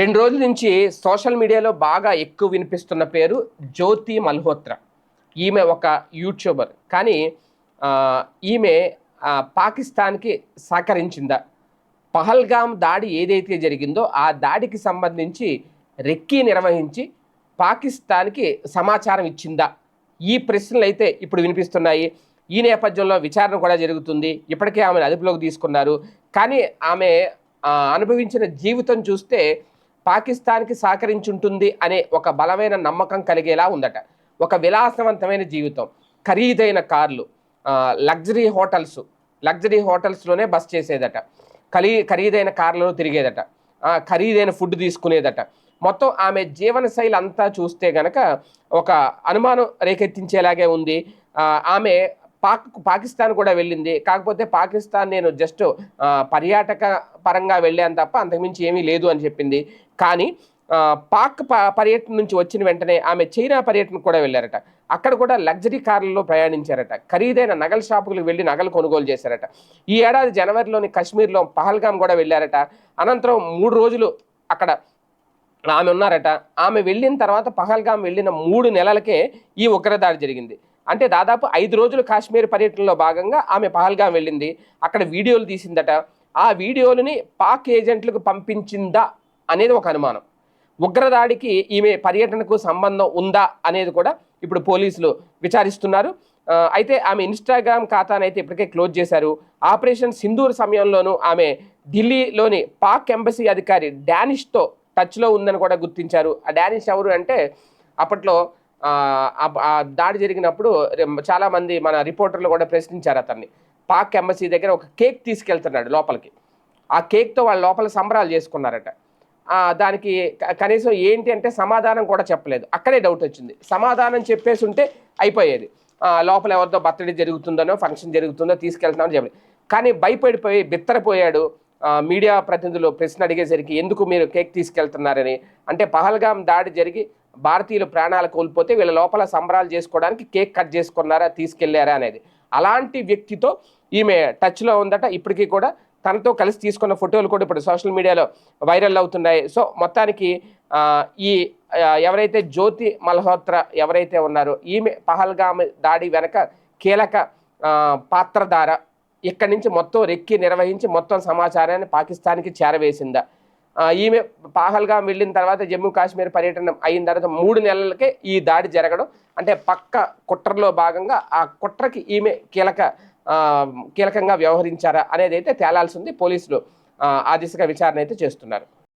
రెండు రోజుల నుంచి సోషల్ మీడియాలో బాగా ఎక్కువ వినిపిస్తున్న పేరు జ్యోతి మల్హోత్రా. ఈమె ఒక యూట్యూబర్. కానీ ఈమె పాకిస్తాన్కి సహకరించిందా? పహల్గామ్ దాడి ఏదైతే జరిగిందో ఆ దాడికి సంబంధించి రెక్కీ నిర్వహించి పాకిస్తాన్కి సమాచారం ఇచ్చిందా? ఈ ప్రశ్నలు అయితే ఇప్పుడు వినిపిస్తున్నాయి. ఈ నేపథ్యంలో విచారణ కూడా జరుగుతుంది. ఇప్పటికే ఆమెను అదుపులోకి తీసుకున్నారు. కానీ ఆమె అనుభవించిన జీవితం చూస్తే పాకిస్తాన్కి సహకరించుంటుంది అనే ఒక బలమైన నమ్మకం కలిగేలా ఉందట. ఒక విలాసవంతమైన జీవితం. ఖరీదైన కార్లు లగ్జరీ హోటల్స్ లగ్జరీ హోటల్స్లోనే బస్ చేసేదట. ఖరీ ఖరీదైన కార్లలో తిరిగేదట. ఖరీదైన ఫుడ్ తీసుకునేదట. మొత్తం ఆమె జీవన శైలి అంతా చూస్తే గనక ఒక అనుమానం రేకెత్తించేలాగే ఉంది. ఆమె పాక్ పాకిస్తాన్ కూడా వెళ్ళింది. కాకపోతే పాకిస్తాన్ నేను జస్ట్ పర్యాటక పరంగా వెళ్ళాను తప్ప అంతకుమించి ఏమీ లేదు అని చెప్పింది. కానీ పాక్ ప- పర్యటన నుంచి వచ్చిన వెంటనే ఆమె చైనా పర్యటన కూడా వెళ్ళారట. అక్కడ కూడా లగ్జరీ కార్లలో ప్రయాణించారట. ఖరీదైన నగల షాపులకు వెళ్ళి నగలు కొనుగోలు చేశారట. ఈ ఏడాది జనవరిలోని కాశ్మీర్లో పహల్గాం కూడా వెళ్ళారట. అనంతరం మూడు రోజులు అక్కడ ఆమె ఉన్నారట. ఆమె వెళ్ళిన తర్వాత పహల్గాం వెళ్ళిన మూడు నెలలకే ఈ ఉగ్రదాడి జరిగింది. అంటే దాదాపు ఐదు రోజులు కాశ్మీర్ పర్యటనలో భాగంగా ఆమె పహల్గాం వెళ్ళింది. అక్కడ వీడియోలు తీసిందట. ఆ వీడియోలని పాక్ ఏజెంట్లకు పంపించిందా అనేది ఒక అనుమానం. ఉగ్రదాడికి ఈమె పర్యటనకు సంబంధం ఉందా అనేది కూడా ఇప్పుడు పోలీసులు విచారిస్తున్నారు. అయితే ఆమె ఇన్స్టాగ్రామ్ ఖాతాను అయితే ఇప్పటికే క్లోజ్ చేశారు. ఆపరేషన్ సింధూర్ సమయంలోనూ ఆమె ఢిల్లీలోని పాక్ ఎంబసీ అధికారి డానిష్తో టచ్లో ఉందని కూడా గుర్తించారు. ఆ డానిష్ ఎవరు అంటే అప్పట్లో దాడి జరిగినప్పుడు చాలామంది మన రిపోర్టర్లు కూడా ప్రశ్నించారు అతన్ని. పాక్ ఎంబసీ దగ్గర ఒక కేక్ తీసుకెళ్తున్నాడు లోపలికి. ఆ కేక్తో వాళ్ళ లోపల సంబరాలు చేసుకున్నారట. దానికి కనీసం ఏంటి అంటే సమాధానం కూడా చెప్పలేదు. అక్కడే డౌట్ వచ్చింది. సమాధానం చెప్పేసి ఉంటే అయిపోయేది. లోపల ఎవరితో బర్త్డే జరుగుతుందనో ఫంక్షన్ జరుగుతుందో తీసుకెళ్తున్నామని చెప్పలేదు. కానీ భయపడిపోయి బిత్తరపోయాడు. మీడియా ప్రతినిధులు ప్రశ్న అడిగేసరికి ఎందుకు మీరు కేక్ తీసుకెళ్తున్నారని. అంటే పహల్గాం దాడి జరిగి భారతీయులు ప్రాణాలు కోల్పోతే వీళ్ళ లోపల సంబరాలు చేసుకోవడానికి కేక్ కట్ చేసుకున్నారా తీసుకెళ్ళారా అనేది. అలాంటి వ్యక్తితో ఈమె టచ్లో ఉందట. ఇప్పటికీ కూడా తనతో కలిసి తీసుకున్న ఫోటోలు కూడా ఇప్పుడు సోషల్ మీడియాలో వైరల్ అవుతున్నాయి. సో మొత్తానికి ఈ ఎవరైతే జ్యోతి మల్హోత్రా ఎవరైతే ఉన్నారో ఈమె పహల్గామ్ దాడి వెనక కీలక పాత్రధార. ఇక్కడి నుంచి మొత్తం రెక్కి నిర్వహించి మొత్తం సమాచారాన్ని పాకిస్తాన్కి చేరవేసిందా. ఈమె పాహల్గాం వెళ్ళిన తర్వాత జమ్మూ కాశ్మీర్ పర్యటన అయిన తర్వాత మూడు నెలలకే ఈ దాడి జరగడం. అంటే పక్క కుట్రలో భాగంగా ఆ కుట్రకి ఈమె కీలక కీలకంగా వ్యవహరించారా అనేది అయితే తేలాల్సి ఉంది. పోలీసులు ఆ దిశగా విచారణ అయితే చేస్తున్నారు.